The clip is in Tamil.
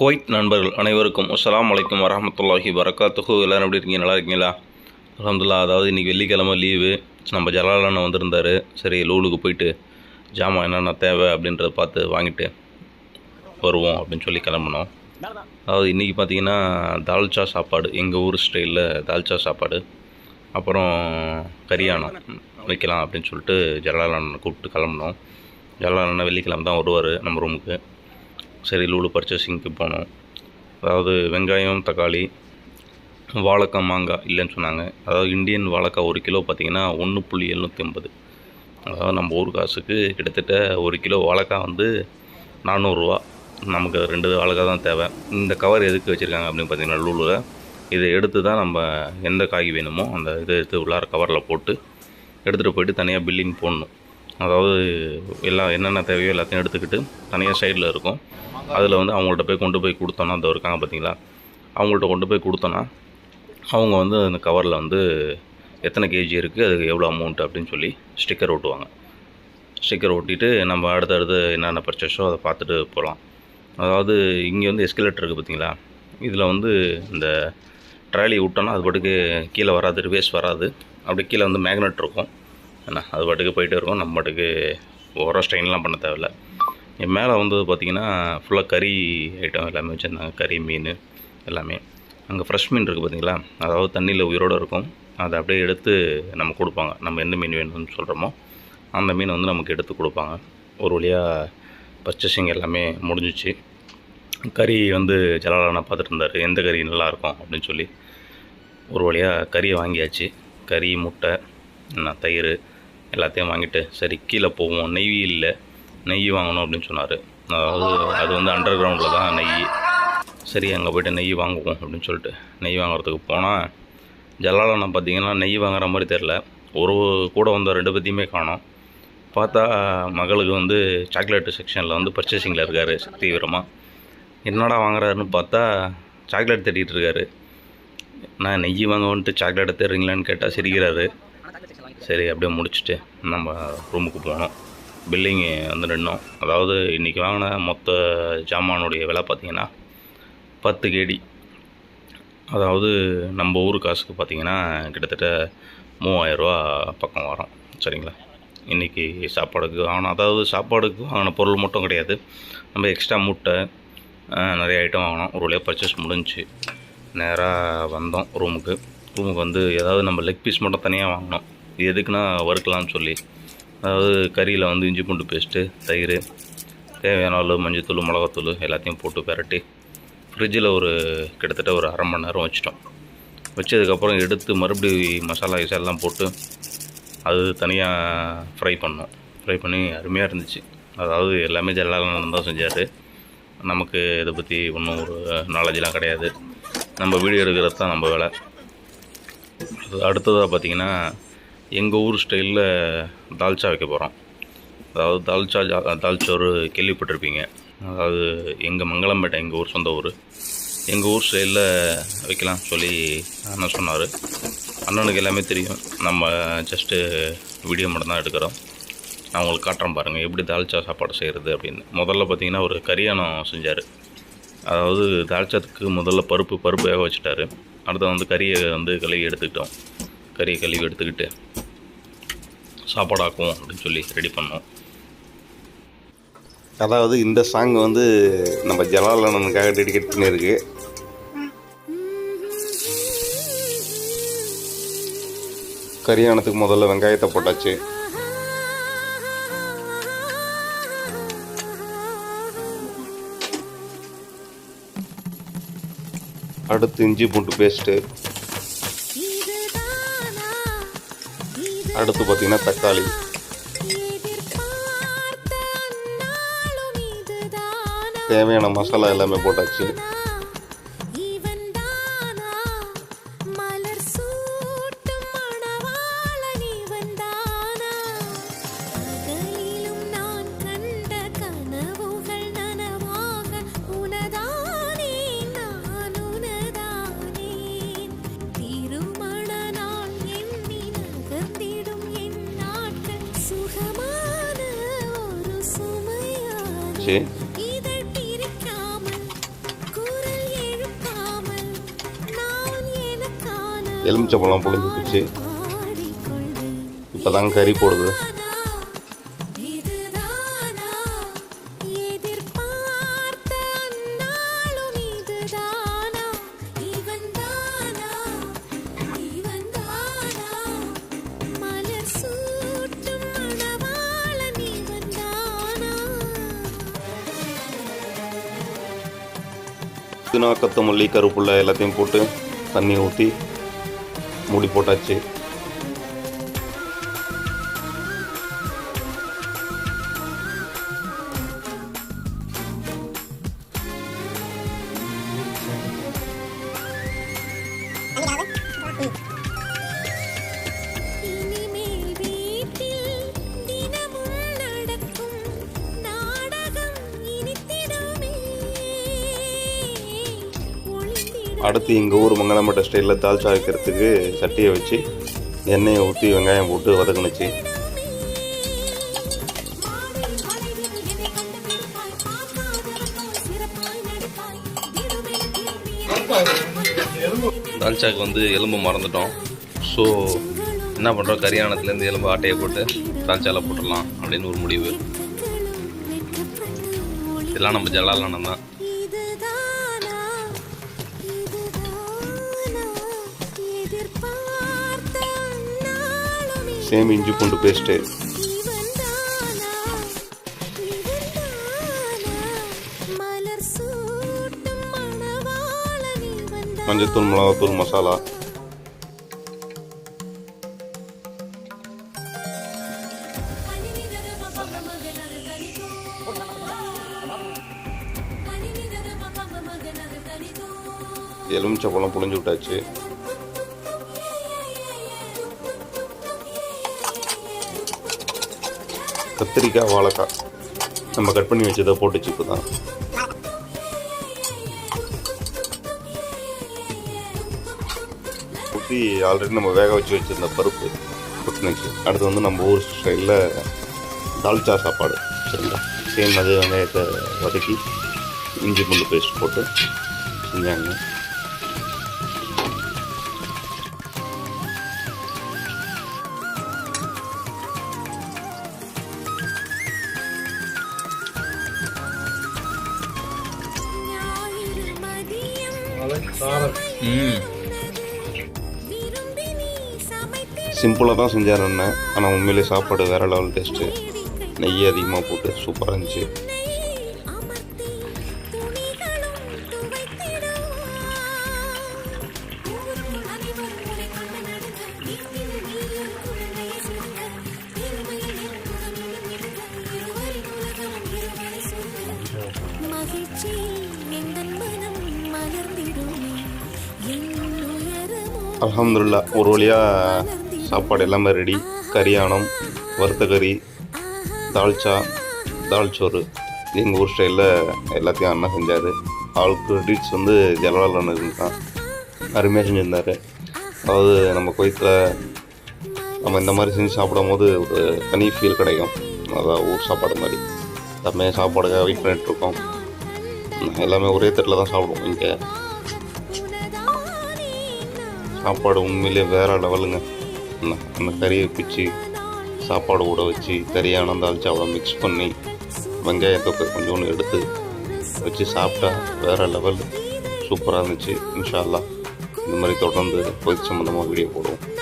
குவைத் நண்பர்கள் அனைவருக்கும் அஸ்ஸலாமு அலைக்கும் வரஹமத்துல்லாஹி தொகு எல்லோரும் எப்படி இருக்கீங்க? நல்லா இருக்கீங்களா? அலமதுல்லா அதாவது இன்றைக்கி வெள்ளிக்கிழமை லீவு. நம்ம ஜலாலண்ணன் வந்திருந்தார். சரி லூலுக்கு போயிட்டு ஜாமான் என்னென்ன தேவை அப்படின்றத பார்த்து வாங்கிட்டு வருவோம் அப்படின்னு சொல்லி கிளம்புனோம். அதாவது இன்றைக்கி பார்த்தீங்கன்னா தால்ச்சா சாப்பாடு. எங்கள் ஊர் ஸ்டைலில் தால்ச்சா சாப்பாடு. அப்புறம் கரியானம் வைக்கலாம் அப்படின்னு சொல்லிட்டு ஜலாலண்ணனை கூப்பிட்டு கிளம்புனோம். ஜலாலண்ணன் வெள்ளிக்கிழமை தான் வருவார் நம்ம ரூமுக்கு சரி லூலு பர்ச்சேசிங்க்கு போனோம். அதாவது வெங்காயம் தக்காளி வாழைக்காய் மாங்காய் இல்லைன்னு சொன்னாங்க. அதாவது இந்தியன் வாழைக்காய் ஒரு கிலோ பார்த்தீங்கன்னா ஒன்று புள்ளி எழுநூற்றி ஐம்பது. அதாவது நம்ம ஊர் காசுக்கு கிட்டத்தட்ட ஒரு கிலோ வாழைக்காய் வந்து நானூறுரூவா நமக்கு ரெண்டு வாழைக்காய் தான் தேவை. இந்த கவர் எதுக்கு வச்சுருக்காங்க அப்படின்னு பார்த்தீங்கன்னா லூலில் இதை எடுத்து தான் நம்ம எந்த காய் வேணுமோ அந்த இதை எடுத்து உள்ளார கவரில் போட்டு எடுத்துகிட்டு போயிட்டு தனியாக பில்லிங் போடணும். அதாவது எல்லாம் என்னென்ன தேவையோ எல்லாத்தையும் எடுத்துக்கிட்டு தனியாக சைடில் இருக்கும். அதில் வந்து அவங்கள்ட்ட போய் கொண்டு போய் கொடுத்தோன்னா அந்த இருக்காங்க பார்த்தீங்களா அவங்கள்ட்ட கொண்டு போய் கொடுத்தோன்னா அவங்க வந்து அந்த கவரில் வந்து எத்தனை கேஜி இருக்குது அதுக்கு எவ்வளோ அமௌண்ட் அப்படின்னு சொல்லி ஸ்டிக்கர் ஓட்டுவாங்க ஸ்டிக்கர் ஒட்டிட்டு நம்ம அடுத்தடுத்து என்னென்ன பர்ச்சேஸோ அதை பார்த்துட்டு போகலாம் அதாவது இங்கே வந்து எஸ்கலேட்டர் இருக்குது பார்த்தீங்களா இதில் வந்து இந்த ட்ராலி விட்டோன்னா அது பாட்டுக்கு கீழே வராது ரிவேஸ் வராது. அப்படியே கீழே வந்து மேக்னெட் இருக்கும். என்ன அது பாட்டுக்கு போயிட்டே இருக்கும். நம்ம பாட்டுக்கு ஓர ஸ்ட்ரெயின்லாம் பண்ண தேவையில்ல. என் மேலே வந்து பார்த்திங்கன்னா ஃபுல்லாக கறி ஐட்டம் எல்லாமே வச்சுருந்தாங்க. கறி மீன் எல்லாமே. அங்கே ஃப்ரெஷ் மீன் இருக்குது பார்த்தீங்களா அதாவது தண்ணியில் உயிரோடு இருக்கும். அதை அப்படியே எடுத்து நம்ம கொடுப்பாங்க. நம்ம எந்த மீன் வேணும்னு சொல்கிறோமோ அந்த மீனை வந்து நமக்கு எடுத்து கொடுப்பாங்க. ஒரு வழியாக பர்ச்சேசிங் எல்லாமே முடிஞ்சிச்சு. கறி வந்து ஜலாலானா பார்த்துட்டு இருந்தார். எந்த கறி நல்லாயிருக்கும் அப்படின்னு சொல்லி. ஒரு வழியாக கறியை வாங்கியாச்சு. கறி முட்டை என்ன தயிர் எல்லாத்தையும் வாங்கிட்டு சரி கீழே போவோம். நெய் இல்லை நெய் வாங்கணும் அப்படின்னு சொன்னார். அதாவது அது வந்து அண்டர் கிரவுண்டில் தான் நெய். சரி அங்கே போய்ட்டு நெய் வாங்குவோம் அப்படின்னு சொல்லிட்டு நெய் வாங்குறதுக்கு போனால் ஜலாலண்ணா பார்த்தீங்கன்னா நெய் வாங்குற மாதிரி தெரில ஒரு கூட வந்த ரெண்டு பற்றியுமே காணோம். பார்த்தா மகளுக்கு வந்து சாக்லேட்டு செக்ஷனில் வந்து பர்ச்சேசிங்கில் இருக்கார் தீவிரமாக என்னடா வாங்குறாருன்னு பார்த்தா சாக்லேட் தேடிட்டு இருக்காரு. நான் நெய் வாங்க வந்துட்டு சாக்லேட்டை தேடுறீங்களான்னு கேட்டால் சிரிக்கிறாரு. சரி அப்படியே முடிச்சுட்டு நம்ம ரூமுக்கு போனோம் பில்லிங்கு வந்து நின்னோம். அதாவது இன்றைக்கி வாங்கின மொத்த ஜாமானுடைய விலை பார்த்திங்கன்னா பத்து கேடி. அதாவது நம்ம ஊர் காசுக்கு பார்த்திங்கன்னா கிட்டத்தட்ட மூவாயிரரூவா பக்கம் வரும். சரிங்களா? இன்றைக்கி சாப்பாடுக்கு வாங்கினோம் அதாவது சாப்பாடுக்கு வாங்கின பொருள் மட்டும் கிடையாது. நம்ம எக்ஸ்ட்ரா முட்டை நிறைய ஐட்டம் வாங்கினோம். ஒரு வழியாக பர்ச்சேஸ் முடிஞ்சுச்சு நேராக வந்தோம் ரூமுக்கு ரூமுக்கு வந்து ஏதாவது நம்ம லெக் பீஸ் மட்டும் தனியாக வாங்கினோம். எதுக்குன்னா வறுக்கலாம்னு சொல்லி. அதாவது கறியில் வந்து இஞ்சி பூண்டு பேஸ்ட்டு தயிர் தேவையான அளவு மஞ்சத்தூள் மிளகாத்தூள் எல்லாத்தையும் போட்டு பெரட்டி ஃப்ரிட்ஜில் ஒரு கிட்டத்தட்ட ஒரு அரை மணி நேரம் வச்சிட்டோம். வச்சதுக்கப்புறம் எடுத்து மறுபடி மசாலா கிசாலாம் போட்டு அது தனியாக ஃப்ரை பண்ணோம். ஃப்ரை பண்ணி அருமையாக இருந்துச்சு. அதாவது எல்லாமே ஜல்லாலாம் தான் செஞ்சார். நமக்கு இதை பற்றி ஒன்றும் ஒரு நாலேஜெலாம் கிடையாது. நம்ம வீடியோ எடுக்கிறது தான் நம்ம வேலை. அடுத்ததாக பார்த்திங்கன்னா எங்கள் ஊர் ஸ்டைலில் தால்ச்சா வைக்க போகிறோம் அதாவது தால்ச்சா ஜா- தால்ச்சோறு கேள்விப்பட்டிருப்பீங்க. அதாவது எங்கள் மங்களம்பேட்டை எங்கள் ஊர் சொந்த ஊர். எங்கள் ஊர் ஸ்டைலில் வைக்கலாம் சொல்லி அண்ணன் சொன்னார். அண்ணனுக்கு எல்லாமே தெரியும். நம்ம ஜஸ்ட்டு வீடியோ மட்டும்தான் எடுக்கிறோம். நான் உங்களுக்கு காட்டுறேன் பாருங்கள் எப்படி தால்ச்சா சாப்பாடு செய்கிறது அப்படின்னு. முதல்ல பார்த்தீங்கன்னா ஒரு கரியானம் செஞ்சார். அதாவது தால்ச்சாத்துக்கு முதல்ல பருப்பு பருப்பு வேக வச்சுட்டாரு. அடுத்து வந்து கறியை வந்து கழுவி எடுத்துக்கிட்டோம். கறியை கழுவி எடுத்துக்கிட்டு சாப்பாடு ஆக்குவோம் அப்படின்னு சொல்லி ரெடி பண்ணோம். அதாவது இந்த சாங் வந்து நம்ம ஜலாலனுக்காக டெடிகேட் பண்ணியிருக்கு. கரியானத்துக்கு முதல்ல வெங்காயத்தை போட்டாச்சு. அடுத்து இஞ்சி பூண்டு பேஸ்ட்டு அடுத்து பார்த்தீங்கன்னா தக்காளி. தேவையான மசாலா எல்லாமே போட்டாச்சு. வந்துருச்சு எலுமிச்சை பழம் புளிஞ்சு போச்சு இப்போ கறி போடுது. புதினா கொத்தமல்லி கருப்புள்ள எல்லாத்தையும் போட்டு தண்ணி ஊற்றி மூடி போட்டாச்சு. அடுத்து எங்கள் ஊர் மங்கலம்பட்ட ஸ்டைலில் தால்ச்சா வைக்கிறதுக்கு சட்டியை வச்சு எண்ணெயை ஊற்றி வெங்காயம் போட்டு வதக்குனுச்சு. தால்ச்சாக்கு வந்து எலும்பு மறந்துட்டோம். ஸோ என்ன பண்ணுறோம் கரியானத்துலேருந்து எலும்பு ஆட்டையை போட்டு தால்ச்சால போட்டுடலாம் அப்படின்னு ஒரு முடிவு. இதெல்லாம் நம்ம ஜலாலண்ணன் தான். சேம் இஞ்சி பூண்டு பேஸ்ட்டு மஞ்சத்தூள் மிளகாத்தூள் மசாலா. எலுமிச்சப்பழம் புளிஞ்சு விட்டாச்சு. கத்திரிக்காய் வாழைக்காய். நம்ம கட் பண்ணி வச்சதை போட்டுச்சு இப்போ தான் ஊற்றி ஆல்ரெடி நம்ம வேக வச்சு வச்சுருந்த பருப்பு கொட்டுனுச்சு அடுத்து வந்து நம்ம ஊர் ஸ்டைலில் தால்ச்சா சாப்பாடு. சரிங்களா? சேம் அது வெங்காயத்தை வதக்கி இஞ்சி பூண்டு பேஸ்ட் போட்டு செஞ்சாங்க சிம்பிளாக தான் செஞ்சார் அண்ணன். ஆனால் உண்மையிலே சாப்பாடு வேறு லெவல் டேஸ்ட்டு நெய் அதிகமாக போட்டு சூப்பராக இருந்துச்சு. அலமதுல்லா ஒரு வழியாக சாப்பாடு எல்லாமே ரெடி கரியானம் வறுத்த கறி தால்ச்சா தால்ச்சோறு எங்கள் ஊர் ஸ்டைலில் எல்லாத்தையும் அண்ணன் செஞ்சார். ஆல் கிரெடிட்ஸ் வந்து ஜலவாலனுக்கு தான் அருமையாக செஞ்சுருந்தார். அதாவது நம்ம கோயத்தில் நம்ம இந்த மாதிரி செஞ்சு சாப்பிடும் போது ஒரு தனி ஃபீல் கிடைக்கும். அதான் ஊர் சாப்பாடு மாதிரி. எல்லாமே சாப்பாடுக்காக வெயிட் பண்ணிகிட்ருக்கோம் எல்லாமே ஒரே தட்டில் தான் சாப்பிடுவோம் இங்கே. சாப்பாடு உண்மையிலே வேற லெவலுங்க. அந்த கறியை பிச்சு சாப்பாடு கூட வச்சு கறியான தால்ச்சாவை மிக்ஸ் பண்ணி வெங்காயத்தை கொ- கொஞ்சோண்டு எடுத்து வச்சு சாப்பிட்டா வேற லெவல். சூப்பராக இருந்துச்சு. இன்ஷா இந்த மாதிரி தொடர்ந்து பொது சம்மந்தமாக வீடியோ போடுவோம்.